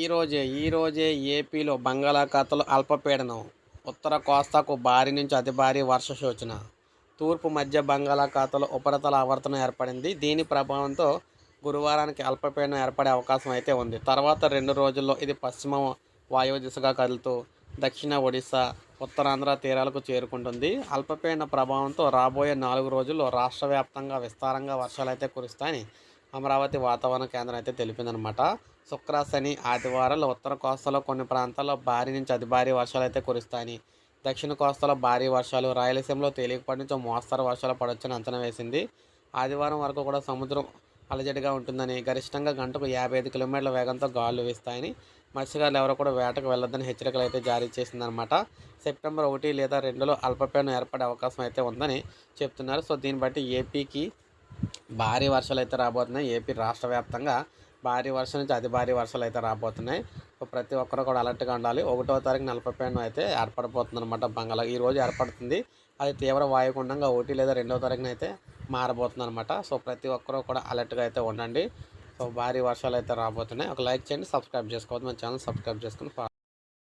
ఈరోజే ఈరోజే ఏపీలో బంగాళాఖాతంలో అల్పపీడనం. ఉత్తర కోస్తాకు భారీ నుంచి అతి భారీ వర్ష సూచన తూర్పు మధ్య బంగాళాఖాతంలో ఉపరితల ఆవర్తనం ఏర్పడింది. దీని ప్రభావంతో గురువారానికి అల్పపీడనం ఏర్పడే అవకాశం అయితే ఉంది. తర్వాత రెండు రోజుల్లో ఇది పశ్చిమ వాయువు దిశగా కదులుతూ దక్షిణ ఒడిశా ఉత్తరాంధ్ర తీరాలకు చేరుకుంటుంది. అల్పపీడన ప్రభావంతో రాబోయే నాలుగు రోజుల్లో రాష్ట్ర వ్యాప్తంగా విస్తారంగా వర్షాలు అయితే కురుస్తాయని అమరావతి వాతావరణ కేంద్రం అయితే తెలిపిందనమాట శుక్ర శని ఆదివారాలు ఉత్తర కోస్తాలో కొన్ని ప్రాంతాల్లో భారీ నుంచి అతి భారీ వర్షాలు అయితే కురుస్తాయని దక్షిణ కోస్తాలో భారీ వర్షాలు రాయలసీమలో తేలికపాటి నుంచి మోస్తరు వర్షాలు పడొచ్చని అంచనా వేసింది. ఆదివారం వరకు కూడా సముద్రం అలజడిగా ఉంటుందని గరిష్టంగా గంటకు యాభై ఐదు కిలోమీటర్ల వేగంతో గాలులు వీస్తాయని మత్స్యకారులు ఎవరు కూడా వేటకు వెళ్ళొద్దని హెచ్చరికలు అయితే జారీ చేసిందనమాట సెప్టెంబర్ ఒకటి లేదా రెండులో అల్పపీడనం ఏర్పడే అవకాశం అయితే ఉందని చెప్తున్నారు. సో దీన్ని బట్టి ఏపీకి భారీ వర్షాలు అయితే రాబోతున్నాయి. ఏపీ రాష్ట్ర వ్యాప్తంగా భారీ వర్షం నుంచి అతి భారీ వర్షాలు అయితే రాబోతున్నాయి. సో ప్రతి ఒక్కరు కూడా అలర్ట్గా ఉండాలి. ఒకటో తారీఖు నలభైపేను అయితే ఏర్పడబోతుంది అనమాట బంగాళ. ఈ రోజు ఏర్పడుతుంది. అది తీవ్ర వాయుగుండంగా ఒకటి లేదా రెండవ తారీఖున అయితే మారబోతుంది అనమాట సో ప్రతి ఒక్కరూ కూడా అలర్ట్గా అయితే ఉండండి. సో భారీ వర్షాలు అయితే రాబోతున్నాయి. ఒక లైక్ చేయండి సబ్స్క్రైబ్ చేసుకోవద్దు. మన ఛానల్ సబ్స్క్రైబ్ చేసుకుని